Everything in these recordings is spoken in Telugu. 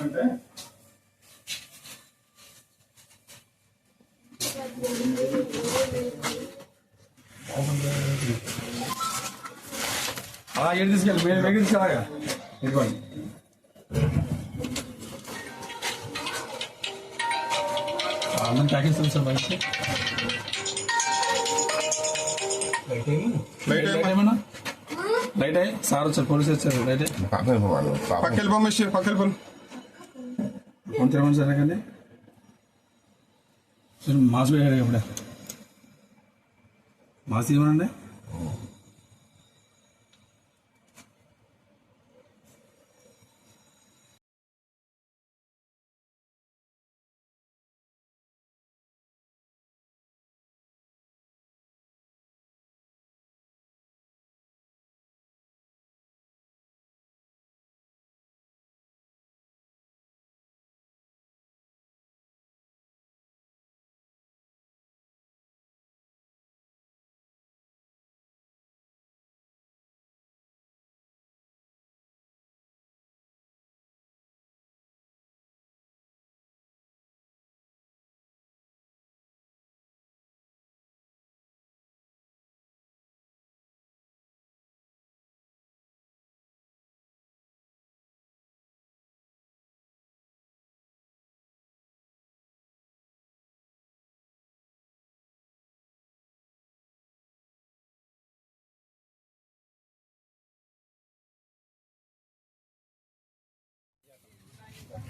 అంతే అలా ఏడు తీసుకెళ్ళి మీరు దగ్గర తీసుకెళ్ళగా ఇదిగోండి. అన్నం ప్యాకేజ్ సార్ బయట లైట్ లైట్ ఏమన్నా? లైట్ అయ్యి సార్ వచ్చారు పోలీసు వచ్చారు లైట్ అయ్యి. పక్కకి పంపించి పక్కకి పంపు ఫోన్ తిరగండి సార్ కానీ సార్ మాస్ వేయాలి ఇప్పుడే. మాస్ ఇవ్వనండి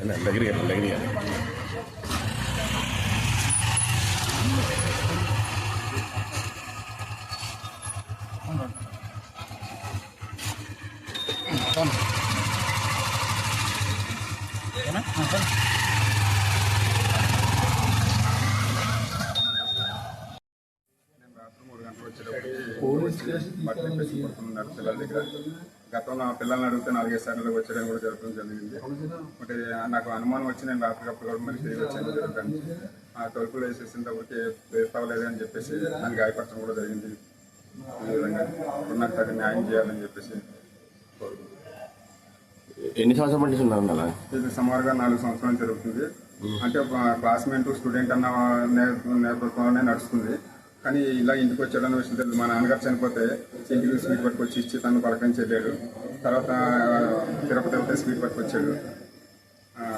என்ன லகிரியா லகிரியா போன போன ఇప్పేసి పడుకున్నారు పిల్లల దగ్గర గతంలో పిల్లల్ని అడిగితే నాలుగైదు సార్లు వచ్చేయడం కూడా జరగడం జరిగింది ఒకటి నాకు అనుమానం వచ్చి నేను రాత్రికప్పుడు కూడా మళ్ళీ తిరిగి వచ్చాను జరుగుతాను ఆ తలుపులు వేసేసినప్పటికి వేస్తావలేదు అని చెప్పేసి దాన్ని గాయపరచడం కూడా జరిగింది ఈ విధంగా నాకు తగ్గ న్యాయం చేయాలని చెప్పేసి కోరుకుంటున్నాను ఎన్ని సంవత్సరాల నుంచి ఉన్నారు అలా ఇది సుమారుగా నాలుగు సంవత్సరాలు జరుగుతుంది అంటే క్లాస్మేట్ స్టూడెంట్ అన్న నే- నేతృత్వంలోనే నడుస్తుంది కానీ ఇలా ఇంటికి వచ్చాడన్న విషయం తెలియదు మా నాన్నగారు చనిపోతే ఇంటికి స్వీట్ పట్టుకొచ్చి ఇచ్చి తను పలకరించి వెళ్ళాడు. తర్వాత తిరుపతి వెళ్తే స్వీట్ పట్టుకొచ్చాడు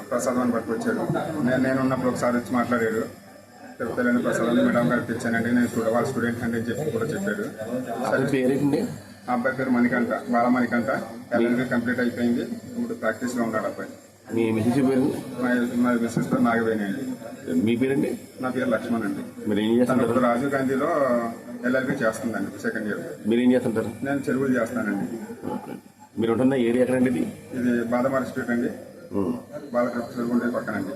ప్రసాదం అని పట్టుకొచ్చాడు నేను నేను ఉన్నప్పుడు ఒకసారి వచ్చి మాట్లాడాడు. తిరుపతి వెళ్ళిన ప్రసాదం మేడం గారికి ఇచ్చానండి. నేను స్టూడెంట్ వాళ్ళ స్టూడెంట్ అండి అని చెప్పి కూడా చెప్పాడు. అబ్బాయి పేరు మణికంఠ. బాల మణికంఠ ఎల్ఎల్బి కంప్లీట్ అయిపోయింది. ఇప్పుడు ప్రాక్టీస్లో ఉన్నాడు అబ్బాయి. మీ మిసెస్ పేరు? మా మా బిజినెస్ పేరు నాగవేణి అండి. మీ పేరండి? నా పేరు లక్ష్మణ్ అండి. మీరు ఏం ఇప్పుడు రాజీవ్ గాంధీలో ఎల్ఎల్బి చేస్తుందండి సెకండ్ ఇయర్ మీరు ఏం చేస్తుంటారు? నేను చెరువులు చేస్తానండి. మీరు ఉంటున్న ఏరియా ఎక్కడండి ఇది? ఇది బాదమారి స్ట్రీట్ అండి. బాలకృష్ణ చెరువు పక్కనండి.